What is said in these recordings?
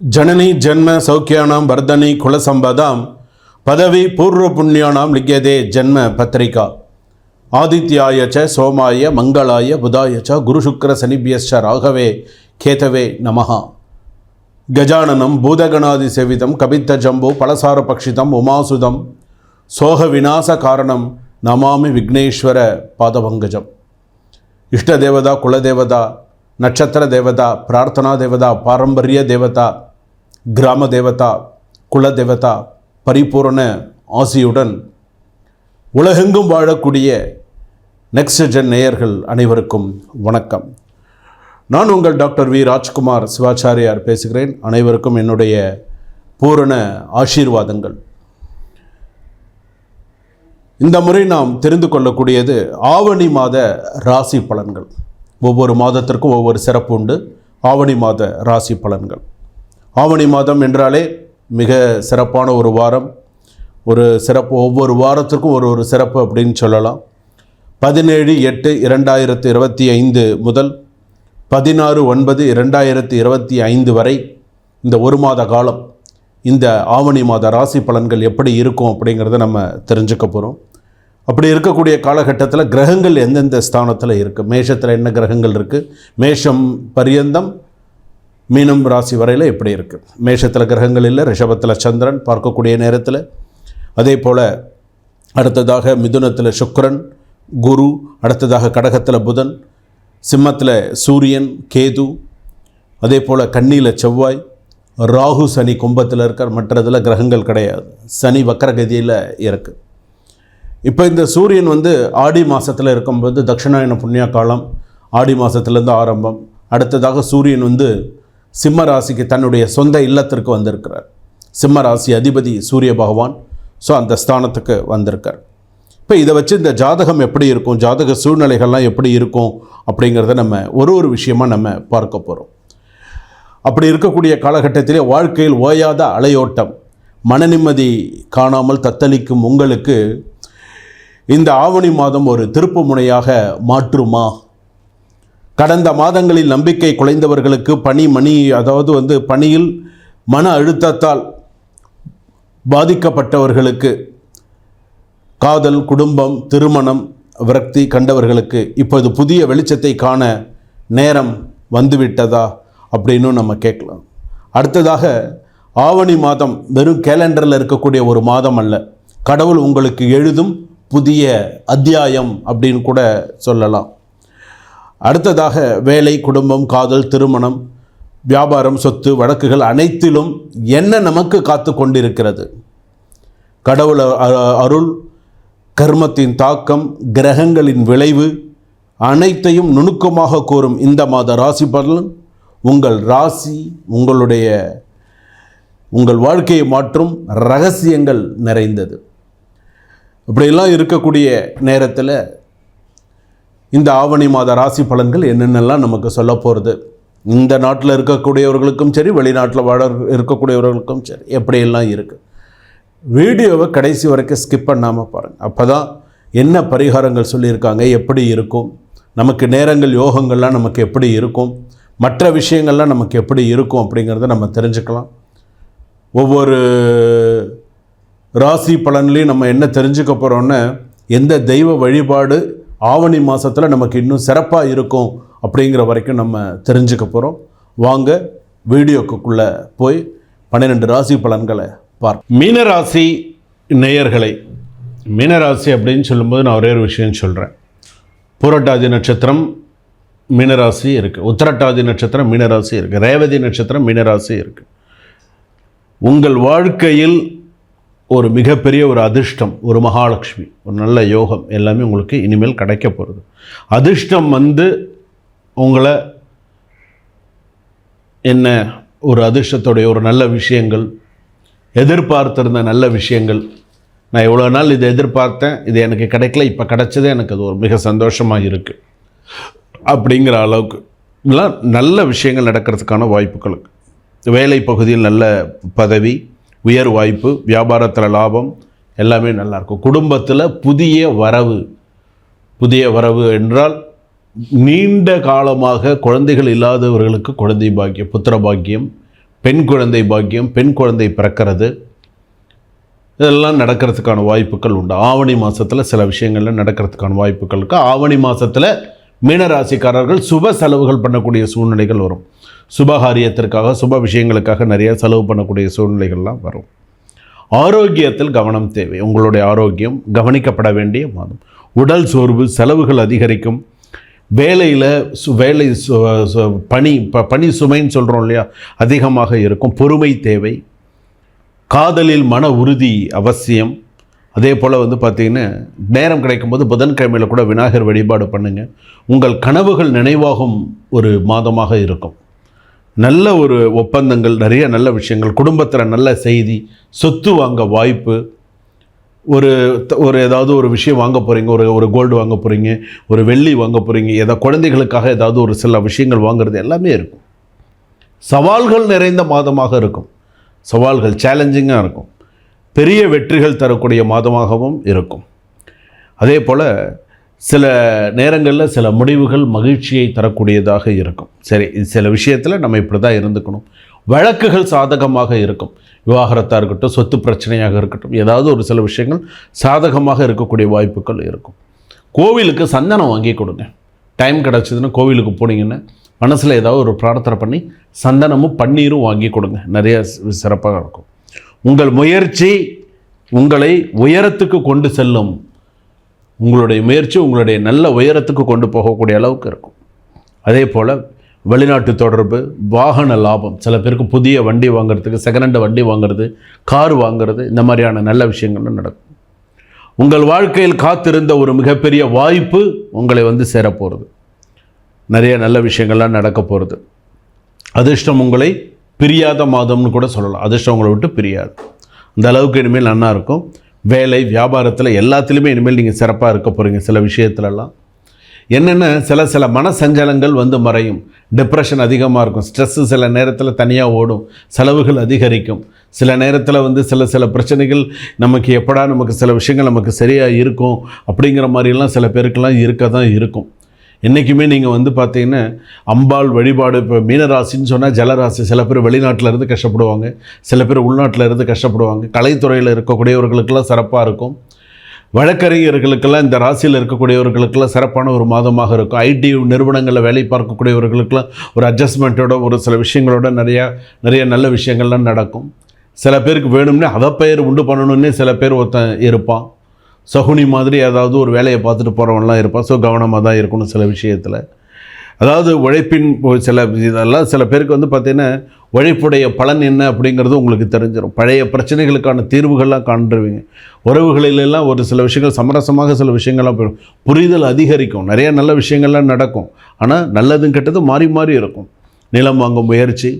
ஜனனி ஜென்ம சௌக்கியானாம் வர்தனி குலசம்பதாம் பதவி பூர்வ புண்ணியானாம் லிக்கியதே ஜென்ம பத்திரிகா. ஆதித்யாயச்ச சோமாய மங்களாய புதாயச்ச குருசுக்கர சனிபியஸ்ச ராகவே கேதவே நமஹா. கஜானனம் பூதகணாதி சேவிதம் கபித்த ஜம்பு பலசார பக்ஷிதம் உமாசுதம் சோக விநாச காரணம் நமாமி விக்னேஸ்வர பாதபங்கஜம். இஷ்ட தேவதா குலதேவதா நட்சத்திர தேவதா பிரார்த்தனா தேவதா பாரம்பரிய தேவதா கிராம தேவதா குல தேவதா பரிபூரண ஆசியுடன் உலகெங்கும் வாழக்கூடிய நெக்ஸ்ட் ஜென் நேயர்கள் அனைவருக்கும் வணக்கம். நான் உங்கள் டாக்டர் வி. ராஜ்குமார் சிவாச்சாரியார் பேசுகிறேன். அனைவருக்கும் என்னுடைய பூரண ஆசீர்வாதங்கள். இந்த முறை நாம் தெரிந்து கொள்ளக்கூடியது ஆவணி மாத ராசி பலன்கள். ஒவ்வொரு மாதத்திற்கும் ஒவ்வொரு சிறப்பு உண்டு. ஆவணி மாத ராசி பலன்கள். ஆவணி மாதம் என்றாலே மிக சிறப்பான ஒரு வாரம். ஒரு சிறப்பு ஒவ்வொரு வாரத்திற்கும் ஒரு ஒரு சிறப்பு அப்படின்னு சொல்லலாம். பதினேழு எட்டு இரண்டாயிரத்து இருபத்தி ஐந்து முதல் பதினாறு ஒன்பது இரண்டாயிரத்து இருபத்தி ஐந்து வரை இந்த ஒரு மாத காலம் இந்த ஆவணி மாத ராசி பலன்கள் எப்படி இருக்கும் அப்படிங்கிறத நம்ம தெரிஞ்சுக்க போகிறோம் அப்படி இருக்கக்கூடிய காலகட்டத்தில் கிரகங்கள் எந்தெந்த ஸ்தானத்தில் இருக்குது மேஷத்தில் என்ன கிரகங்கள் இருக்குது மேஷம் பரியந்தம் மீனம் ராசி வரையில் எப்படி இருக்குது மேஷத்தில் கிரகங்கள் இல்லை ரிஷபத்தில் சந்திரன் பார்க்கக்கூடிய நேரத்தில். அதே போல் அடுத்ததாக மிதுனத்தில் சுக்கரன் குரு அடுத்ததாக கடகத்தில் புதன் சிம்மத்தில் சூரியன் கேது அதே போல் கண்ணியில் செவ்வாய் ராகு சனி கும்பத்தில் இருக்கிற மற்றதில் கிரகங்கள் கிடையாது. சனி வக்கரகதியில் இருக்குது இப்போ இந்த சூரியன் வந்து ஆடி மாதத்தில் இருக்கும்போது தட்சிணாயன புண்ணிய காலம் ஆடி மாதத்துலேருந்து ஆரம்பம். அடுத்ததாக சூரியன் வந்து சிம்ம ராசிக்கு தன்னுடைய சொந்த இல்லத்திற்கு வந்திருக்கிறார். சிம்ம ராசி அதிபதி சூரிய பகவான் ஸோ அந்த ஸ்தானத்துக்கு வந்திருக்கார். இப்போ இதை வச்சு இந்த ஜாதகம் எப்படி இருக்கும் ஜாதக சூழ்நிலைகள்லாம் எப்படி இருக்கும் அப்படிங்கிறத நம்ம ஒரு ஒரு விஷயமாக நம்ம பார்க்க போகிறோம் அப்படி இருக்கக்கூடிய காலகட்டத்திலே வாழ்க்கையில் ஓயாத அலையோட்டம் மன நிம்மதி காணாமல் தத்தளிக்கும் உங்களுக்கு இந்த ஆவணி மாதம் ஒரு திருப்பு முனையாக மாற்றுமா கடந்த மாதங்களில் நம்பிக்கை குலைந்தவர்களுக்கு பணி மணி அதாவது வந்து பணியில் மன அழுத்தத்தால் பாதிக்கப்பட்டவர்களுக்கு காதல் குடும்பம் திருமணம் விரக்தி கண்டவர்களுக்கு இப்போது புதிய வெளிச்சத்தை காண நேரம் வந்துவிட்டதா அப்படின்னு நம்ம கேட்கலாம். அடுத்ததாக ஆவணி மாதம் வெறும் கேலண்டரில் இருக்கக்கூடிய ஒரு மாதம் அல்ல. கடவுள் உங்களுக்கு எழுதும் புதிய அத்தியாயம் அப்படின்னு கூட சொல்லலாம். அடுத்ததாக வேலை குடும்பம் காதல் திருமணம் வியாபாரம் சொத்து வழக்குகள் அனைத்திலும் என்ன நமக்கு காத்து கொண்டிருக்கிறது? கடவுள் அ- அருள் கர்மத்தின் தாக்கம் கிரகங்களின் விளைவு அனைத்தையும் நுணுக்கமாக கூறும் இந்த மாத ராசி பலன் உங்கள் ராசி உங்களுடைய உங்கள் வாழ்க்கையை மாற்றும் ரகசியங்கள் நிறைந்தது. இப்படியெல்லாம் இருக்கக்கூடிய நேரத்தில் இந்த ஆவணி மாத ராசி பலன்கள் என்னென்னலாம் நமக்கு சொல்ல போகிறது இந்த நாட்டில் இருக்கக்கூடியவர்களுக்கும் சரி வெளிநாட்டில் வாழ இருக்கக்கூடியவர்களுக்கும் சரி எப்படியெல்லாம் இருக்குது வீடியோவை கடைசி வரைக்கும் ஸ்கிப் பண்ணாமல் பாருங்கள் அப்போ தான் என்ன பரிகாரங்கள் சொல்லியிருக்காங்க எப்படி இருக்கும்? நமக்கு நேரங்கள் யோகங்கள்லாம் நமக்கு எப்படி இருக்கும்? மற்ற விஷயங்கள்லாம் நமக்கு எப்படி இருக்கும் அப்படிங்கிறத நம்ம தெரிஞ்சுக்கலாம். ஒவ்வொரு ராசி பலன்லேயும் நம்ம என்ன தெரிஞ்சுக்க போகிறோன்னா எந்த தெய்வ வழிபாடு ஆவணி மாதத்தில் நமக்கு இன்னும் சிறப்பாக இருக்கும் அப்படிங்கிற வரைக்கும் நம்ம தெரிஞ்சுக்க போகிறோம் வாங்க வீடியோக்குள்ளே போய் பன்னிரெண்டு ராசி பலன்களை பார் மீனராசி நேயர்களை மீனராசி அப்படின்னு சொல்லும்போது நான் ஒரே ஒரு விஷயம் சொல்கிறேன் பூரட்டாதி நட்சத்திரம் மீனராசி இருக்குது உத்தரட்டாதி நட்சத்திரம் மீனராசி இருக்குது ரேவதி நட்சத்திரம் மீனராசி இருக்குது உங்கள் வாழ்க்கையில் ஒரு மிகப்பெரிய ஒரு அதிர்ஷ்டம் ஒரு மகாலட்சுமி ஒரு நல்ல யோகம் எல்லாமே உங்களுக்கு இனிமேல் கிடைக்க போகிறது அதிர்ஷ்டம் வந்து உங்களை என்ன ஒரு அதிர்ஷ்டத்துடைய ஒரு நல்ல விஷயங்கள் எதிர்பார்த்திருந்த நல்ல விஷயங்கள். நான் எவ்வளோ நாள் இதை எதிர்பார்த்தேன் இது எனக்கு கிடைக்கல இப்போ கிடைச்சதே எனக்கு அது ஒரு மிக சந்தோஷமாக இருக்குது அப்படிங்கிற அளவுக்கு. எல்லாம் நல்ல விஷயங்கள் நடக்கிறதுக்கான வாய்ப்புகளுக்கு வேலை பகுதியில் நல்ல பதவி உயர் வாய்ப்பு வியாபாரத்தில் லாபம் எல்லாமே நல்லாயிருக்கும் குடும்பத்தில் புதிய வரவு. புதிய வரவு என்றால் நீண்ட காலமாக குழந்தைகள் இல்லாதவர்களுக்கு குழந்தை பாக்கியம் புத்திர பாக்கியம் பெண் குழந்தை பாக்கியம் பெண் குழந்தை பிறக்கிறது. இதெல்லாம் நடக்கிறதுக்கான வாய்ப்புகள் உண்டு. ஆவணி மாதத்தில் சில விஷயங்கள்லாம் நடக்கிறதுக்கான வாய்ப்புகள் இருக்குது ஆவணி மாதத்தில் மீனராசிக்காரர்கள் சுப செலவுகள் பண்ணக்கூடிய சூழ்நிலைகள் வரும். சுபகாரியத்திற்காக சுப விஷயங்களுக்காக நிறைய செலவு பண்ணக்கூடிய சூழ்நிலைகள்லாம் வரும். ஆரோக்கியத்தில் கவனம் தேவை. உங்களுடைய ஆரோக்கியம் கவனிக்கப்பட வேண்டிய மாதம். உடல் சோர்வு செலவுகள் அதிகரிக்கும். வேலையில் சு வேலை சு சு- பணி ப பணி சுமைன்னு சொல்கிறோம் இல்லையா? அதிகமாக இருக்கும். பொறுமை தேவை. காதலில் மன உறுதி அவசியம். அதே போல் வந்து பார்த்திங்கன்னா நேரம் கிடைக்கும்போது புதன்கிழமையில் கூட விநாயகர் வழிபாடு பண்ணுங்கள் உங்கள் கனவுகள் நினைவாகும் ஒரு மாதமாக இருக்கும். நல்ல ஒரு ஒப்பந்தங்கள் நிறைய நல்ல விஷயங்கள் குடும்பத்தில் நல்ல செய்தி சொத்து வாங்க வாய்ப்பு ஒரு த- ஒரு ஏதாவது ஒரு விஷயம் வாங்க போகிறீங்க ஒரு ஒரு கோல்டு வாங்க போகிறீங்க ஒரு வெள்ளி வாங்க போகிறீங்க ஏதாவது குழந்தைகளுக்காக ஏதாவது ஒரு சில விஷயங்கள் வாங்குறது எல்லாமே இருக்கும். சவால்கள் நிறைந்த மாதமாக இருக்கும். சவால்கள் சேலஞ்சிங்காக இருக்கும். பெரிய வெற்றிகள் தரக்கூடிய மாதமாகவும் இருக்கும். அதே போல் சில நேரங்களில் சில முடிவுகள் மகிழ்ச்சியை தரக்கூடியதாக இருக்கும். சரி இது சில விஷயத்தில் நம்ம இப்படி தான் இருந்துக்கணும். வழக்குகள் சாதகமாக இருக்கும். விவாகரத்தாக இருக்கட்டும் சொத்து பிரச்சனையாக இருக்கட்டும் ஏதாவது ஒரு சில விஷயங்கள் சாதகமாக இருக்கக்கூடிய வாய்ப்புகள் இருக்கும். கோவிலுக்கு சந்தனம் வாங்கி கொடுங்க. டைம் கிடச்சிதுன்னா கோவிலுக்கு போனீங்கன்னா மனசில் ஏதாவது ஒரு பிரார்த்தனை பண்ணி சந்தனமும் பன்னீரும் வாங்கி கொடுங்க. நிறைய சிறப்பாக இருக்கும். உங்கள் முயற்சி உங்களை உயரத்துக்கு கொண்டு செல்லும். உங்களுடைய முயற்சி உங்களுடைய நல்ல உயரத்துக்கு கொண்டு போகக்கூடிய அளவுக்கு இருக்கும். அதே போல் வெளிநாட்டு தொடர்பு வாகன லாபம். சில பேருக்கு புதிய வண்டி வாங்குறதுக்கு செகண்ட் ஹேண்ட் வண்டி வாங்குறது கார் வாங்குறது இந்த மாதிரியான நல்ல விஷயங்கள்லாம் நடக்கும். உங்கள் வாழ்க்கையில் காத்திருந்த ஒரு மிகப்பெரிய வாய்ப்பு உங்களை வந்து சேரப்போகிறது நிறைய நல்ல விஷயங்கள்லாம் நடக்க போகிறது அதிர்ஷ்டம் உங்களை பிரியாத மாதம்னு கூட சொல்லலாம். அதிர்ஷ்டம் உங்களை விட்டு பிரியாது. அந்த அளவுக்கு இனிமேல் நல்லா இருக்கும். வேலை வியாபாரத்தில் எல்லாத்துலேயுமே இனிமேல் நீங்கள் சிறப்பாக இருக்க போகிறீங்க சில விஷயத்துலலாம். என்னென்ன சில சில மனசஞ்சலங்கள் வந்து மறையும். டிப்ரெஷன் அதிகமாக இருக்கும். ஸ்ட்ரெஸ்ஸு சில நேரத்தில் தனியாக ஓடும். செலவுகள் அதிகரிக்கும். சில நேரத்தில் வந்து சில சில பிரச்சனைகள் நமக்கு எப்படா நமக்கு சில விஷயங்கள் நமக்கு சரியாக இருக்கும் அப்படிங்கிற மாதிரிலாம் சில பேருக்கெல்லாம் இருக்க தான் இருக்கும். என்றைக்குமே நீங்கள் வந்து பார்த்தீங்கன்னா அம்பாள் வழிபாடு இப்போ மீனராசின்னு சொன்னால் ஜலராசி சில பேர் வெளிநாட்டில் இருந்து கஷ்டப்படுவாங்க. சில பேர் உள்நாட்டில் இருந்து கஷ்டப்படுவாங்க. கலைத்துறையில் இருக்கக்கூடியவர்களுக்கெல்லாம் சிறப்பாக இருக்கும். வழக்கறிஞர்களுக்கெல்லாம் இந்த ராசியில் இருக்கக்கூடியவர்களுக்கெல்லாம் சிறப்பான ஒரு மாதமாக இருக்கும். ஐடி நிறுவனங்களில் வேலை பார்க்கக்கூடியவர்களுக்கெல்லாம் ஒரு அட்ஜஸ்ட்மெண்ட்டோட ஒரு சில விஷயங்களோட நிறையா நிறைய நல்ல விஷயங்கள்லாம் நடக்கும். சில பேருக்கு வேணும்னே அதை பெயர் உண்டு பண்ணணும்னே சில பேர் ஒருத்தன் இருப்பான். சகுனி மாதிரி ஏதாவது ஒரு வேலையை பார்த்துட்டு போகிறவன்லாம் இருப்பான். ஸோ கவனமாக தான் இருக்கணும் சில விஷயத்தில். அதாவது உழைப்பின் சில இதெல்லாம் சில பேருக்கு வந்து பார்த்திங்கன்னா உழைப்புடைய பலன் என்ன அப்படிங்கிறது உங்களுக்கு தெரிஞ்சிடும் பழைய பிரச்சனைகளுக்கான தீர்வுகள்லாம் காண்றுவீங்க உறவுகளிலெல்லாம் ஒரு சில விஷயங்கள் சமரசமாக சில விஷயங்கள்லாம் போயிடும். புரிதல் அதிகரிக்கும். நிறைய நல்ல விஷயங்கள்லாம் நடக்கும். ஆனால் நல்லதும் கெட்டதும் மாறி மாறி இருக்கும். நிலம் வாங்கும் முயற்சி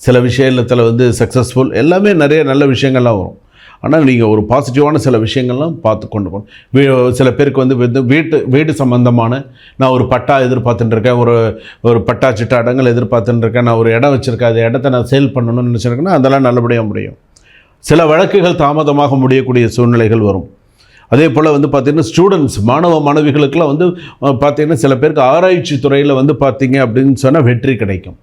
சில விஷயத்தில் வந்து சக்ஸஸ்ஃபுல் எல்லாமே நிறைய நல்ல விஷயங்கள்லாம் வரும். ஆனால் நீங்கள் ஒரு பாசிட்டிவான சில விஷயங்கள்லாம் பார்த்து கொண்டு போகணும். சில பேருக்கு வந்து வீட்டு வீடு சம்மந்தமான நான் ஒரு பட்டா எதிர்பார்த்துட்டு இருக்கேன் ஒரு ஒரு பட்டா சிட்டா இடங்கள் எதிர்பார்த்துட்டு இருக்கேன் நான் ஒரு இடம் வச்சுருக்கேன் அந்த இடத்த நான் சேல் பண்ணணும்னு நினச்சிருக்கேன்னா அதெல்லாம் நல்லபடியாக முடியும். சில வழக்குகள் தாமதமாக முடியக்கூடிய சூழ்நிலைகள் வரும். அதே போல் வந்து பார்த்திங்கன்னா ஸ்டூடெண்ட்ஸ் மாணவ மாணவிகளுக்கெல்லாம் வந்து பார்த்திங்கன்னா சில பேருக்கு ஆராய்ச்சி துறையில் வந்து பார்த்திங்க அப்படின்னு சொன்னால் வெற்றி கிடைக்கும்.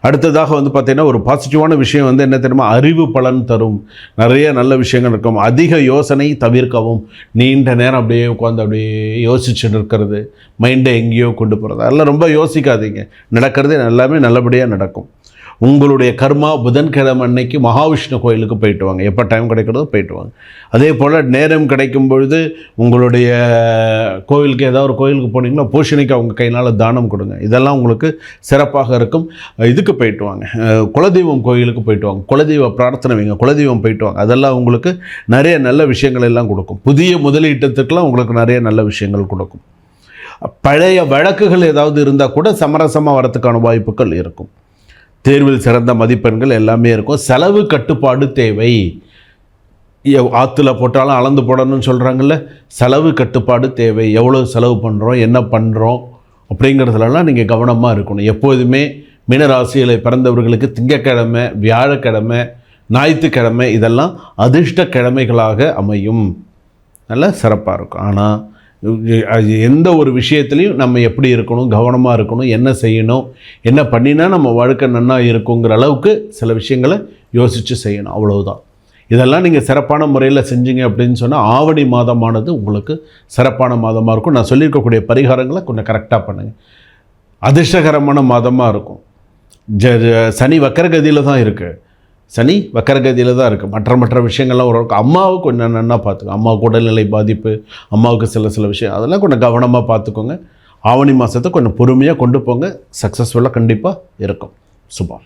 அடுத்ததாக வந்து பார்த்திங்கன்னா ஒரு பாசிட்டிவான விஷயம் வந்து என்ன தெரியுமா? அறிவு பலன் தரும். நிறைய நல்ல விஷயங்கள் இருக்கும். அதிக யோசனை தவிர்க்கவும் நீண்ட நேரம் அப்படியே உட்காந்து அப்படியே யோசிச்சுட்டு இருக்கிறது. மைண்டை எங்கேயோ கொண்டு போகிறது அதெல்லாம் ரொம்ப யோசிக்காதீங்க. நடக்கிறது எல்லாமே நல்லபடியாக நடக்கும். உங்களுடைய கர்மா புதன்கிழமை அன்னைக்கு மகாவிஷ்ணு கோயிலுக்கு போயிட்டு வாங்க. எப்போ டைம் கிடைக்கிறதோ போயிட்டு வாங்க. அதே போல் நேரம் கிடைக்கும் பொழுது உங்களுடைய கோயிலுக்கு ஏதாவது ஒரு கோயிலுக்கு போனீங்கன்னா பூஷணிக்கு அவங்க கையினால் தானம் கொடுங்க. இதெல்லாம் உங்களுக்கு சிறப்பாக இருக்கும். இதுக்கு போயிட்டு வாங்க. குலதெய்வம் கோயிலுக்கு போயிட்டு வாங்க. குலதெய்வ பிரார்த்தனை வைங்க. குலதெய்வம் போயிட்டு வாங்க. அதெல்லாம் உங்களுக்கு நிறைய நல்ல விஷயங்கள் எல்லாம் கொடுக்கும். புதிய முதலீட்டத்துக்கெல்லாம் உங்களுக்கு நிறைய நல்ல விஷயங்கள் கொடுக்கும். பழைய வழக்குகள் ஏதாவது இருந்தால் கூட சமரசமாக வரத்துக்கான வாய்ப்புகள் இருக்கும். தேர்வில் சிறந்த மதிப்பெண்கள் எல்லாமே இருக்கும். செலவு கட்டுப்பாடு தேவை. ஆற்றுல போட்டாலும் அளந்து போடணும்னு சொல்கிறாங்கல்ல செலவு கட்டுப்பாடு தேவை. எவ்வளோ செலவு பண்ணுறோம் என்ன பண்ணுறோம் அப்படிங்கிறதுலலாம் நீங்கள் கவனமாக இருக்கணும். எப்போதுமே மீனராசியில் பிறந்தவர்களுக்கு திங்கக்கிழமை வியாழக்கிழமை ஞாயிற்றுக்கிழமை இதெல்லாம் அதிர்ஷ்ட கிழமைகளாக அமையும். நல்லா சிறப்பாக இருக்கும். ஆனால் எந்த ஒரு விஷயத்துலையும் நம்ம எப்படி இருக்கணும் கவனமாக இருக்கணும் என்ன செய்யணும் என்ன பண்ணினா நம்ம வாழ்க்கை நன்னா இருக்குங்கிற அளவுக்கு சில விஷயங்களை யோசித்து செய்யணும். அவ்வளவுதான். இதெல்லாம் நீங்கள் சிறப்பான முறையில் செஞ்சீங்க அப்படின்னு சொன்னால் ஆவணி மாதமானது உங்களுக்கு சிறப்பான மாதமாக இருக்கும். நான் சொல்லியிருக்கக்கூடிய பரிகாரங்களை கொஞ்சம் கரெக்டாக பண்ணுங்கள் அதிர்ஷ்டகரமான மாதமாக இருக்கும். ஜ ஜ- சனி வக்கரகதியில் தான் இருக்குது சனி வக்கரகதியில் தான் இருக்குது மற்ற மற்ற விஷயங்கள்லாம் ஓரளவுக்கு அம்மாவுக்கு கொஞ்சம் நன்னா பார்த்துக்கோங்க. அம்மாவுக்கு உடல்நிலை பாதிப்பு அம்மாவுக்கு சில சில விஷயம் அதெல்லாம் கொஞ்சம் கவனமாக பார்த்துக்கோங்க. ஆவணி மாதத்தை கொஞ்சம் பொறுமையாக கொண்டு போங்க. சக்ஸஸ்ஃபுல்லாக கண்டிப்பாக இருக்கும். சுபம்.